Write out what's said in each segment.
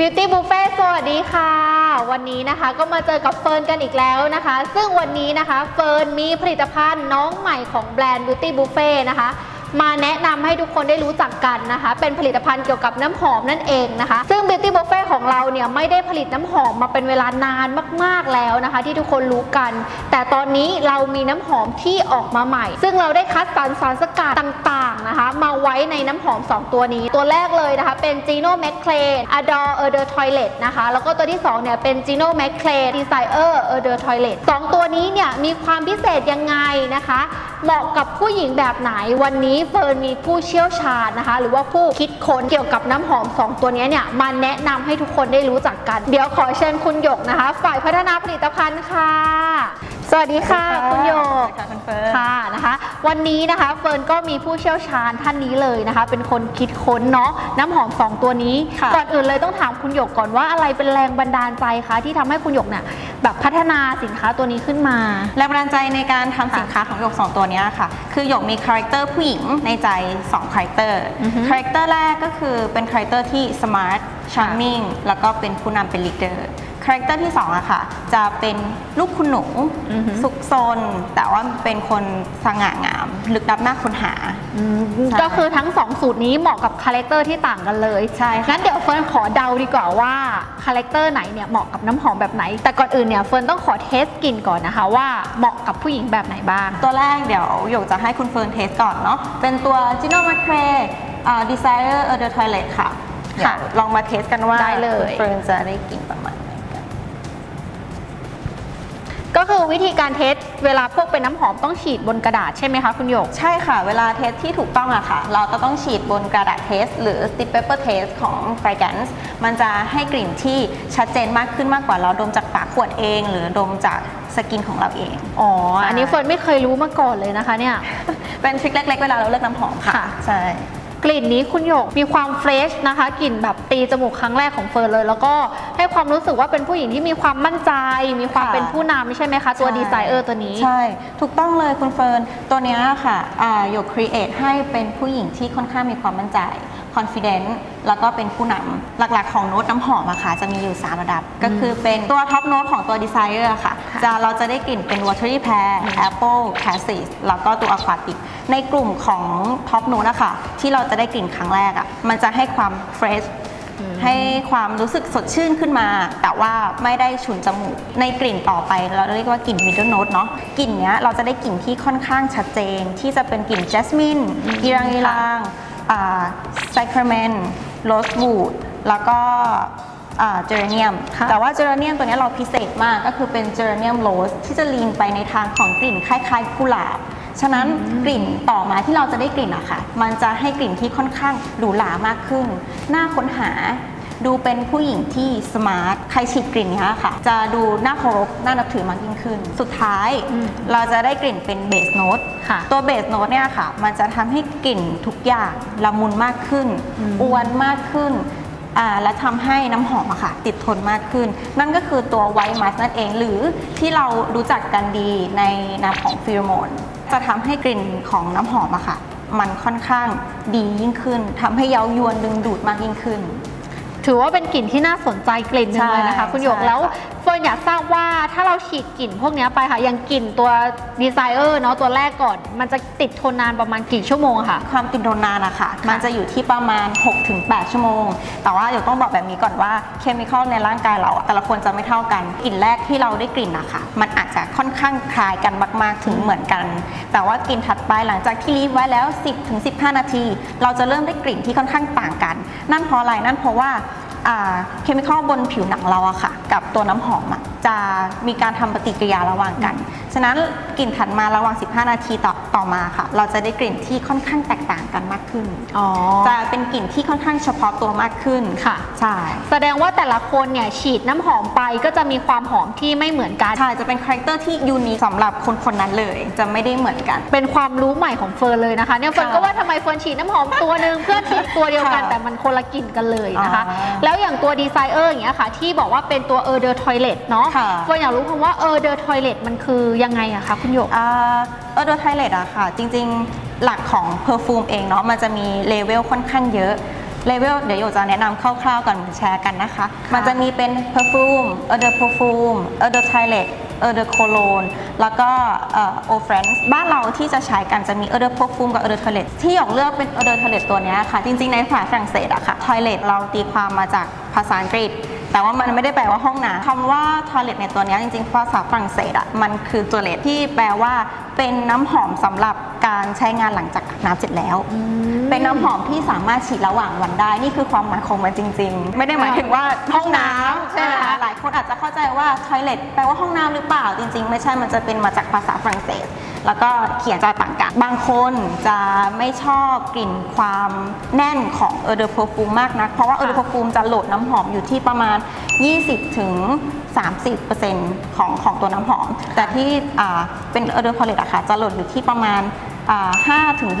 Beauty Buffet สวัสดีค่ะ วันนี้นะคะก็มาเจอกับเฟิร์นกันอีกแล้วนะคะ ซึ่งวันนี้นะคะเฟิร์นมีผลิตภัณฑ์น้องใหม่ของแบรนด์ Beauty Buffet นะคะ มาแนะนำให้ทุกคนได้รู้จักกันนะคะ เป็นผลิตภัณฑ์เกี่ยวกับน้ำหอมนั่นเองนะคะ ซึ่ง Beauty Buffet ของเราเนี่ยไม่ได้ผลิตน้ำหอมมาเป็นเวลานานมากๆแล้วนะคะ ที่ทุกคนรู้กัน แต่ตอนนี้เรามีน้ำหอมที่ออกมาใหม่ ซึ่งเราได้คัดสรรสารสกัดต่างๆนะคะ มาไว้ในน้ำหอม 2 ตัวนี้ ตัวแรกเลยนะคะ เป็น Gino m c c l a n Adore e r d e r Toilet นะคะ แล้วก็ตัวที่2เนี่ยเป็น Gino m c c l a n Desire e r d e r Toilet สองตัวนี้เนี่ยมีความพิเศษยังไงนะคะ เหมาะกับผู้หญิงแบบไหนวันนี้เฟิร์นมีผู้เชี่ยวชาญนะคะ หรือว่าผู้คิดค้นเกี่ยวกับน้ำหอม 2 ตัวนี้เนี่ยมาแนะนำให้ทุกคนได้รู้จักกัน เดี๋ยวขอเชิญคุณหยกนะคะ ฝ่ายพัฒนาผลิตภัณฑ์ค่ะ สวัสดีค่ะ คุณหยกค่ะคุณเฟิร์นค่ะนะคะ วันนี้นะคะเฟิร์นก็มีผู้เชี่ยวชาญท่านนี้เลยนะคะ เป็นคนคิดค้นเนาะน้ำหอม 2 ตัวนี้ค่ะก่อนอื่นเลยต้องถามคุณหยกก่อนว่าอะไรเป็นแรงบันดาลใจคะที่ทำให้คุณหยกเนี่ยแบบพัฒนาสินค้าตัวนี้ขึ้นมา แรงบันดาลใจในการทำสินค้าของหยก 2 ตัวเนี้ยค่ะ คือหยกมีคาแรคเตอร์ผู้หญิงในใจ2คาแรคเตอร์อือฮึคาแรคเตอร์แรกก็คือเป็นคาแรคเตอร์ที่สมาร์ทชาร์มมิ่งแล้วก็เป็นผู้นำเป็นลีดเดอร์คาแรคเตอร์ที่2อะค่ะ จะเป็นลูกคุณหนูอือฮึสุกซน แต่ว่าเป็นคนสง่างาม ลึกลับน่าค้นหาอืมใช่ก็คือทั้ง 2 สูตรนี้เหมาะกับคาแรคเตอร์ที่ต่างกันเลย ใช่ค่ะงั้นเดี๋ยวเฟิร์นขอเดาดีกว่าว่าคาแรคเตอร์ไหนเนี่ยเหมาะกับน้ำหอมแบบไหน แต่ก่อนอื่นเนี่ยเฟิร์นต้องขอเทสกลิ่นก่อนนะคะว่าเหมาะกับผู้หญิงแบบไหนบ้าง ตัวแรกเดี๋ยวหยกจะให้คุณเฟิร์นเทสก่อนเนาะ เป็นตัว Gino m a c r e Desire e r d e r Toilet ค่ะเดี๋ยวค่ะ ลองมาเทสกันว่าได้เลยคุณเฟิร์นจะได้กลิ่นประ คือวิธีการเทสเวลาพวกเป็นน้ำหอมต้องฉีดบนกระดาษใช่ไหมคะคุณหยก ใช่ค่ะ เวลาเทสที่ถูกต้องอะค่ะ เราจะต้องฉีดบนกระดาษเทส หรือ stick paper test ของ fragrance มันจะให้กลิ่นที่ชัดเจนมากขึ้นมากกว่าเราดมจากฝาขวดเอง หรือดมจากสกินของเราเอง อ๋อใช่อันนี้เฟิร์นไม่เคยรู้มาก่อนเลยนะคะเนี่ย เป็นทริคเล็กๆเวลาเราเลือกน้ำหอมค่ะค่ะใช่ กลิ่นนี้คุณหยกมีความเฟรชนะคะ กลิ่นแบบตีจมูกครั้งแรกของเฟิร์นเลย แล้วก็ให้ความรู้สึกว่าเป็นผู้หญิงที่มีความมั่นใจ มีความค่ะเป็นผู้นำใช่ไหมคะตัวใช่ ดีไซเออร์ตัวนี้ ใช่ ถูกต้องเลยคุณเฟิร์น ตัวเนี้ยค่ะอ่าหยกครีเอทให้เป็นผู้หญิงที่ค่อนข้างมีความมั่นใจ confident แล้วก็เป็นผู้นำหลักๆของโน้ตน้ำหอมอะค่ะ จะมีอยู่ 3 ระดับ ก็คือเป็นตัวท็อปโน้ตของตัว Desire อะค่ะค่ะ จะเราจะได้กลิ่นเป็น watery pear apple cassis แล้วก็ตัว aquatic ในกลุ่มของท็อปโน้ตอะค่ะ ที่เราจะได้กลิ่นครั้งแรกอะมันจะให้ความ fresh ให้ความรู้สึกสดชื่นขึ้นมา แต่ว่าไม่ได้ฉุนจมูก ในกลิ่นต่อไปเราเรียกว่ากลิ่น middle note เนาะกลิ่นเนี้ยเราจะได้กลิ่นที่ค่อนข้างชัดเจน ที่จะเป็นกลิ่น jasmine อีรังอีราง ไซครเมนโรสบูดแล้วก็เจอร์เนียมค่ะแต่ว่าเจอร์เนียมตัวเนี้ยเราพิเศษมากก็คือเป็นเจอร์เนียมโรสที่จะลีนไปในทางของกลิ่นคล้ายๆกุหลาบ ฉะนั้นกลิ่นต่อมาที่เราจะได้กลิ่นอะค่ะ มันจะให้กลิ่นที่ค่อนข้างหรูหรามากขึ้น น่าค้นหา ดูเป็นผู้หญิงที่สมาร์ทใครฉีดกลิ่นเนี้ยค่ะ จะดูน่าเคารพน่านับถือมากยิ่งขึ้น สุดท้ายอืมเราจะได้กลิ่นเป็นเบสโน้ตค่ะตัวเบสโน้ตเนี่ยค่ะ มันจะทำให้กลิ่นทุกอย่างละมุนมากขึ้นอืมอวนมากขึ้นอ่าและทำให้น้ำหอมอะค่ะ ติดทนมากขึ้น นั่นก็คือตัวไวท์มัสนั่นเอง หรือที่เรารู้จักกันดีในนามของฟิโรโมน จะทำให้กลิ่นของน้ำหอมอะค่ะ มันค่อนข้างดียิ่งขึ้นทำให้เย้ายวนดึงดูดมากยิ่งขึ้น ถือว่าเป็นกลิ่นที่น่าสนใจกลิ่นหนึงเลยนะคะใช่คุณหยกใช่แล้ว ค่ะเฟิร์นอยากทราบว่าถ้าเราฉีดกลิ่นพวกนี้ไปค่ะ อย่างกลิ่นตัวดีไซเออร์เนาะตัวแรกก่อน มันจะติดทนนานประมาณกี่ชั่วโมงค่ะ ความติดทนนานอะค่ะ มันจะอยู่ที่ประมาณ 6-8 ชั่วโมง แต่ว่าเดี๋ยวต้องบอกแบบนี้ก่อนว่าเคมีคอลในร่างกายเราแต่ละคนจะไม่เท่ากัน กลิ่นแรกที่เราได้กลิ่นอะค่ะ มันอาจจะค่อนข้างคล้ายกันมาก ๆ ถึงเหมือนกัน แต่ว่ากลิ่นถัดไปหลังจากที่ลีฟไว้แล้ว 10-15 นาที เราจะเริ่มได้กลิ่นที่ค่อนข้างต่างกัน นั่นเพราะอะไร นั่นเพราะว่า เคมีคอลบนผิวหนังเราอะค่ะ กับตัวน้ำหอมอะจะมีการทำปฏิกิริยาระหว่างกันฉะนั้นกลิ่นถัดมาระหว่าง 15 นาทีต่อต่อมาค่ะ เราจะได้กลิ่นที่ค่อนข้างแตกต่างกันมากขึ้น อ๋อ จะเป็นกลิ่นที่ค่อนข้างเฉพาะตัวมากขึ้นค่ะ ใช่ แสดงว่าแต่ละคนเนี่ยฉีดน้ำหอมไปก็จะมีความหอมที่ไม่เหมือนกัน ใช่ จะเป็นคาแรคเตอร์ที่ยูนิคสำหรับคนคนนั้นเลย จะไม่ได้เหมือนกัน เป็นความรู้ใหม่ของเฟิร์นเลยนะคะเนี่ยเฟิร์นค่ะก็ว่าทำไมเฟิร์นฉีดน้ำหอมตัวหนึ่งเพื่อนฉีดตัวเดียวกันค่ะแต่มันคนละกลิ่นกันเลยนะคะ อ๋อแล้วอย่างตัวดีไซเออร์อย่างเงี้ยค่ะ ที่บอกว่าเป็นตัวเออร์เดอร์ทอยเลตเนาะค่ะ เฟิร์นอยากรู้คำว่าเออร์เดอร์ทอยเลตมันคือยังไงอะคะคุณหยกอ่าเออโดไทเลตอะค่ะ จริงๆหลักของเพอร์ฟูมเองเนาะมันจะมีเลเวลค่อนข้างเยอะเลเวลเดี๋ยวโยจะแนะนำคร่าวๆก่อนมาแชร์กันนะคะ มันจะมีเป็น perfume eau de perfume eau de toilette eau de cologne แล้วก็เอ่อ eau fragrance บ้านเราที่จะใช้กันจะมี eau de perfume กับ eau de toilette ที่หยกเลือกเป็น eau de toilette ตัวเนี้ยค่ะ จริงๆในภาษาฝรั่งเศสอะค่ะ toilet เราตีความมาจากภาษาอังกฤษ แต่ว่ามันไม่ได้แปลว่าห้องน้ำคำว่า toilet ในตัวนี้จริงๆภาษาฝรั่งเศสอะมันคือ toilet ที่แปลว่าเป็นน้ำหอมสำหรับการใช้งานหลังจาก น้ำเสร็จแล้ว เป็นน้ำหอมที่สามารถฉีดระหว่างวันได้ นี่คือความหมายของมันจริง ๆ ไม่ได้หมายถึงว่าห้องน้ำใช่ไหมคะหลายคนอาจจะเข้าใจว่า toilet แปลว่าห้องน้ำหรือเปล่าจริง ๆ ไม่ใช่มันจะเป็นมาจากภาษาฝรั่งเศส แล้วก็เขียนจะต่างกันบางคนจะไม่ชอบกลิ่นความแน่นของ eau de perfume มากนัก เพราะว่า eau de perfume จะโหลดน้ำหอมอยู่ที่ประมาณ 20 ถึง 30%ของของตัวน้ำหอม แต่ที่อ่าเป็น eau de toilette อะค่ะจะโหลดอยู่ที่ประมาณ อ่า5ถึง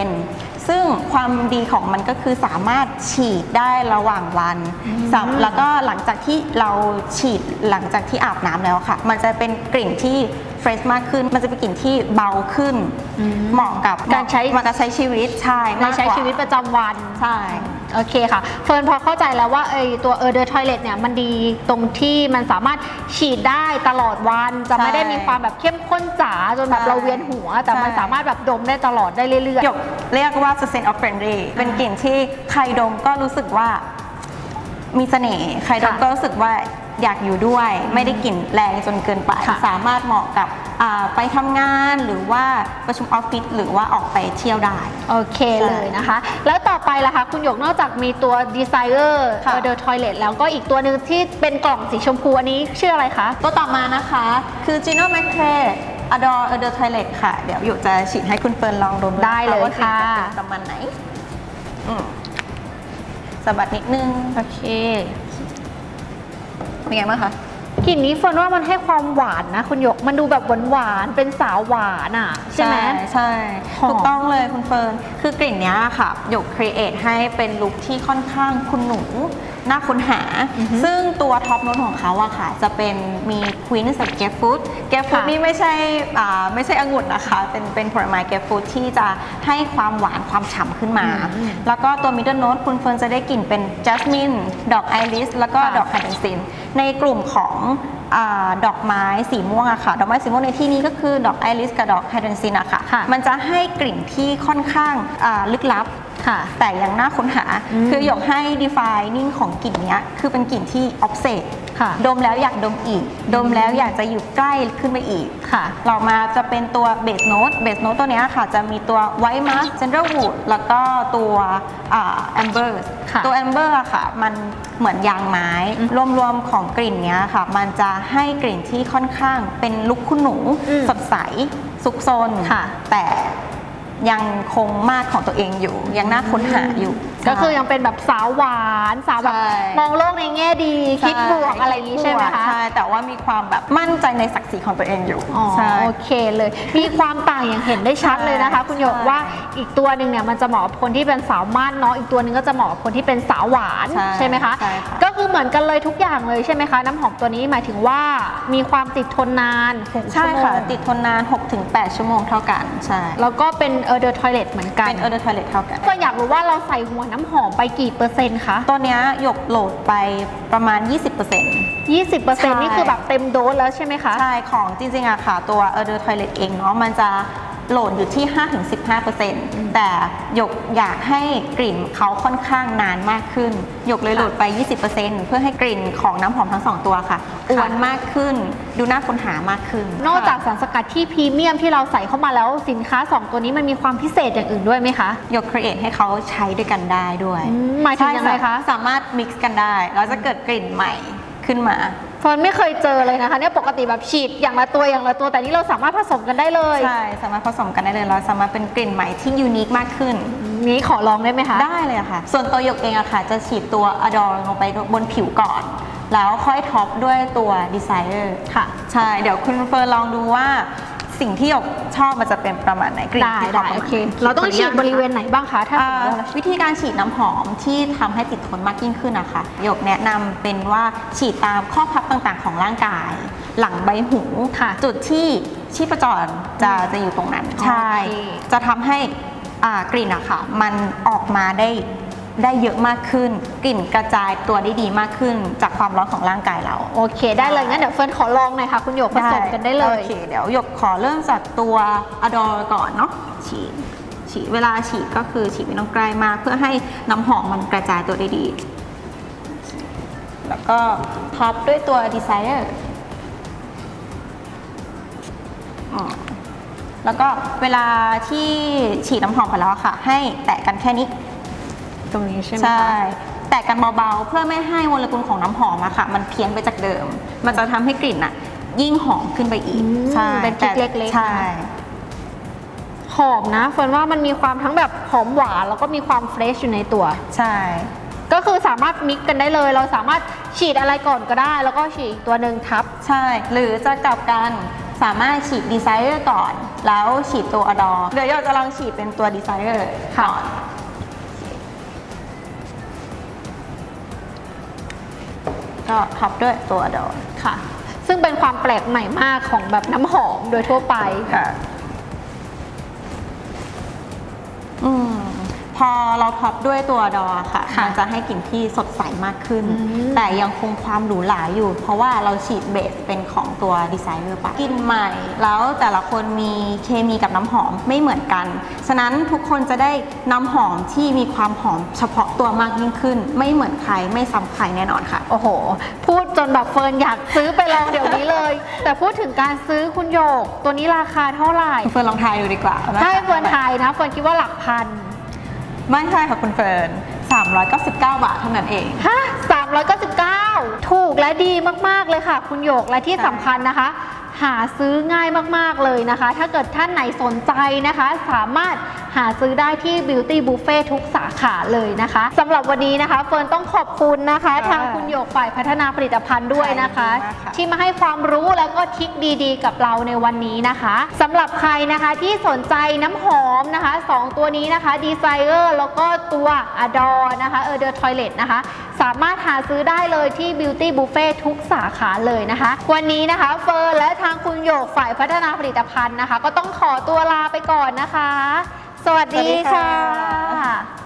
20%ซึ่งความดีของมันก็คือสามารถฉีดได้ระหว่างวันสำแล้วก็หลังจากที่เราฉีดหลังจากที่อาบน้ำแล้วค่ะ มันจะเป็นกลิ่นที่ เฟรชมากขึ้น มันจะเป็นกลิ่นที่เบาขึ้นอืมเหมาะกับการใช้มันจะใช้ชีวิตใช่ในมากกาใช้ชีวิตประจำวันใช่โอเคค่ะเฟิร์นพอเข้าใจแล้วว่าไอตัวเออเดอร์ทอยเลทเนี่ยมันดีตรงที่มันสามารถฉีดได้ตลอดวันจะไม่ได้มีความแบบเข้มข้นจ๋าจนแบบใช่เราเวียนหัว แต่มันใช่สามารถแบบดมได้ตลอดได้เรื่อยหยกเรียกว่า sustain of friendly เป็นกลิ่นที่ใครดมก็รู้สึกว่ามีเสน่ห์ใครดมค่ะก็รู้สึกว่า อยากอยู่ด้วย ไม่ได้กลิ่นแรงจนเกินไปค่ะสามารถเหมาะกับอ่าไปทำงานหรือว่าประชุมออฟฟิศหรือว่าออกไปเที่ยวได้ๆโอเคเลยนะคะ แล้วต่อไปล่ะคะคุณหยกนอกจากมีตัว Desire ค่ะเดอร์ทอยเลทแล้วก็อีกตัวหนึ่งที่เป็นกล่องสีชมพูอันนี้ชื่ออะไรคะ ตัวต่อมานะคะคือ Gino m c c r a e Adore Adore Toilet ค่ะ เดี๋ยวหยกจะฉีดให้คุณเฟิร์นลองดมได้เลยว่ากลิ่นค่ะจะเป็นประมาณไหนอืมสะบัดนิดนึง โอเค เป็นไงบ้างคะกลิ่นนี้เฟิร์นว่ามันให้ความหวานนะ คุณหยกมันดูแบบหวานๆเป็นสาวหวานอะ ใช่ไหมใช่หอมถูกต้องเลยคุณเฟิร์นคือกลิ่นเนี้ยค่ะหยกครีเอทให้เป็นลุคที่ค่อนข้างคุณหนู น่าค้นหา ซึ่งตัวท็อปโน้ตของเขาอะค่ะ จะเป็นมีควีนกับเกฟฟูดเกฟฟูดค่ะนี่ไม่ใช่อ่าไม่ใช่องุ่นนะคะ เป็นเป็นผลไม้เกฟฟูดที่จะให้ความหวานความฉ่ำขึ้นมาอืมแล้วก็ตัวมิดเดิลโน้ตคุณเฟิร์นจะได้กลิ่นเป็นจัสมินดอกไอริสแล้วก็ค่ะดอกไฮเดรซิน ในกลุ่มของอาดอกไม้สีม่วงอะค่ะ ดอกไม้สีม่วงในที่นี้ก็คือดอกไอริสกับดอกไฮเดรซินอะค่ะค่ะ มันจะให้กลิ่นที่ค่อนข้างอ่าลึกลับ ค่ะแต่ยังน่าค้นหา อืมคือหยกให้ defining ของกลิ่นเนี้ย คือเป็นกลิ่นที่ offset ค่ะดมแล้วอยากดมอีก ดมแล้วอยากจะอยู่ใกล้ขึ้นไปอีก ค่ะ เรามาจะเป็นตัวเบสโน t เบสโน t ตัวเนี้ยค่ะ จะมีตัวไวท์มัสเซนเ a อร์วูดแล้วก็ตัวแอมเบอร์ค่ะตัวแอมเบอร์อะค่ะ มันเหมือนยางไม้ อืมรวมๆของกลิ่นเนี้ยค่ะ มันจะให้กลิ่นที่ค่อนข้างเป็นลุคคุณหนู อืมสดใส สุกซน ค่ะ แต่ ยังคงมาดของตัวเองอยู่ ยังน่าค้นหาอยู่ก็คือยังเป็นแบบสาวหวานสาวแบบใช่มองโลกในแง่ดีคิดบวกอะไรอย่างนี้ใช่ไหมคะใช่แต่ว่ามีความแบบมั่นใจในศักดิ์ศรีของตัวเองอยู่อ๋อใช่โอเคเลย มีความต่างอย่างเห็นได้ชัดเลยนะคะใช่คุณหยกใช่ว่าอีกตัวหนึ่งเนี่ยมันจะเหมาะกับคนที่เป็นสาวม่านเนาะอีกตัวหนึ่งก็จะเหมาะกับคนที่เป็นสาวหวานใช่ไหมคะใช่ค่ะก็คือเหมือนกันเลยทุกอย่างเลยใช่ไหมคะ น้ำหอมตัวนี้หมายถึงว่ามีความติดทนนาน6ใช่ชั่วโมงค่ะติดทนนาน 6-8 ชั่วโมงเท่ากันใช่แล้วก็เป็นเออเดอร์ทอยเลทเหมือนกันเป็นเออร์เดอร์ทอยเลทเท่ากันก็อยากรู้ว่าเราใส่หัวน้ำหอมไปกี่เปอร์เซ็นต์คะ ตัวเนี้ยหยกโหลดไปประมาณ 20% 20%นี่คือแบบเต็มโดสแล้วใช่ไหมคะ ใช่ ของจริงๆอะค่ะ ตัว e r d e r Toilet เองเนาะมันจะ โหลดอยู่ที่ 5-15%แต่หยกอยากให้กลิ่นเขาค่อนข้างนานมากขึ้น หยกเลยโหลดไป 20%เพื่อให้กลิ่นของน้ำหอมทั้งสองตัวค่ะอวนมากขึ้น ดูน่าค้นหามากขึ้น นอกจากสารสกัดที่พรีเมียมที่เราใส่เข้ามาแล้วสินค้า 2 ตัวนี้มันมีความพิเศษอย่างอื่นด้วยไหมคะหยกครีเอทให้เขาใช้ด้วยกันได้ด้วยอืมหมายถึงยังไงคะสามารถมิกซ์กันได้แล้วจะเกิดกลิ่นใหม่ขึ้นมาเฟิร์นไม่เคยเจอเลยนะคะเนี่ยปกติแบบฉีดอย่างละตัวอย่างละตัวแต่นี่เราสามารถผสมกันได้เลยใช่ สามารถผสมกันได้เลยเราสามารถเป็นกลิ่นใหม่ที่ยูนิคมากขึ้น นี้ขอลองได้ไหมคะ ได้เลยอะค่ะ ส่วนตัวหยกเองอะค่ะ จะฉีดตัว Adore ลงไปบนผิวก่อน แล้วค่อยท็อปด้วยตัว Desire ค่ะ ใช่ เดี๋ยวคุณเฟิร์นลองดูว่า สิ่งที่หยกชอบมันจะเป็นประมาณไหนกลิ่นได้ที่ได้ประมาณโอเคไหนเราต้องฉีดบริเวณไหนบ้างคะถ้าสมอ่ามติว่าเรา วิธีการฉีดน้ำหอมที่ทำให้ติดทนมากยิ่งขึ้นนะคะหยกแนะนำเป็นว่าฉีดตามข้อพับต่างๆ ของร่างกาย หลังใบหูค่ะจุดที่ชีพจรจะจะอยู่ตรงนั้นโอเคใช่ จะทำให้อ่ากลิ่นอะค่ะ มันออกมาได้ ได้เยอะมากขึ้น กลิ่นกระจายตัวได้ดีมากขึ้น จากความร้อนของร่างกายเรา โอเคได้เลยงั้นเดี๋ยวเฟิร์นขอลองหน่อยค่ะคุณหยกผสมกันได้เลยโอเคเดี๋ยวหยกขอเริ่มจากตัวอะดอก่อนเนาะฉีดฉีดเวลาฉีดก็คือฉีดไม่ต้องใกล้มาก เพื่อให้น้ำหอมมันกระจายตัวได้ดี แล้วก็ท็อปด้วยตัว Desire อืมแล้วก็เวลาที่ฉีดน้ำหอมไปแล้วอะค่ะ ให้แตะกันแค่นี้ ตรงนี้ใช่ไหมใช่คะแตะกันเบาๆ เพื่อไม่ให้โมเลกุลของน้ำหอมอะค่ะ มันเพี้ยนไปจากเดิม มันจะทำให้กลิ่นอะยิ่งหอมขึ้นไปอีกอืมใช่เป็นกิ๊กเล็กๆ ใช่นะหอมนะเฟิร์นว่ามันมีความทั้งแบบหอมหวานแล้วก็มีความเฟรชอยู่ในตัว ใช่ ก็คือสามารถมิกกันได้เลย เราสามารถฉีดอะไรก่อนก็ได้ แล้วก็ฉีดอีกตัวหนึ่งทับ ใช่ หรือจะกลับกันสามารถฉีดดีไซเ r อร์ก่อน แล้วฉีดตัวอดอเดี๋ยวเราจะลองฉีดเป็นตัวดีไซเ r อร์ก่อน ก็ท็อปด้วยตัวอดอค่ะ ซึ่งเป็นความแปลกใหม่มากของแบบน้ำหอมโดยทั่วไป ค่ะ พอเราท็อปด้วยตัวดอค่ะค่ะมันจะให้กลิ่นที่สดใสมากขึ้น อืม แต่ยังคงความหรูหราอยู่ เพราะว่าเราฉีดเบสเป็นของตัวดีไซเนอร์ไปกลิ่นใหม่ แล้วแต่ละคนมีเคมีกับน้ำหอมไม่เหมือนกัน ฉะนั้นทุกคนจะได้น้ำหอมที่มีความหอมเฉพาะตัวมากยิ่งขึ้น ไม่เหมือนใครไม่ซ้ำใครแน่นอนค่ะ โอ้โห พูดจนแบบเฟิร์นอยากซื้อไปลองเดี๋ยวนี้เลย แต่พูดถึงการซื้อคุณโยก ตัวนี้ราคาเท่าไหร่ เฟิร์นลองทายดูดีกว่าว่าถ้าให้เฟิร์นทายนะเฟิร์นคิดว่าหลักพัน ไม่ใช่ค่ะคุณเฟิร์น399 บาทเท่านั้นเอง ฮะ399 ถูกและดีมาก ๆ เลยค่ะ คุณโยกและที่สำคัญนะคะ หาซื้อง่ายมากๆเลยนะคะ ถ้าเกิดท่านไหนสนใจนะคะ สามารถหาซื้อได้ที่ Beauty Buffet ทุกสาขาเลยนะคะสำหรับวันนี้นะคะ เฟิร์นต้องขอบคุณนะคะค่ะทางคุณโยกฝ่ายพัฒนาผลิตภัณฑ์ด้วยนะคะค่ะดีมากค่ะที่มาให้ความรู้แล้วก็ทริคดีๆ กับเราในวันนี้นะคะสำหรับใครนะคะที่สนใจน้ำหอมนะคะสองตัวนี้นะคะ Desire แล้วก็ตัว Adore นะคะเออ The Toilet นะคะ สามารถหาซื้อได้เลยที่ Beauty Buffet ทุกสาขาเลยนะคะ วันนี้นะคะเฟิร์นและทางคุณโยกฝ่ายพัฒนาผลิตภัณฑ์นะคะ ก็ต้องขอตัวลาไปก่อนนะคะ สวัสดีสสค่ค่ะะ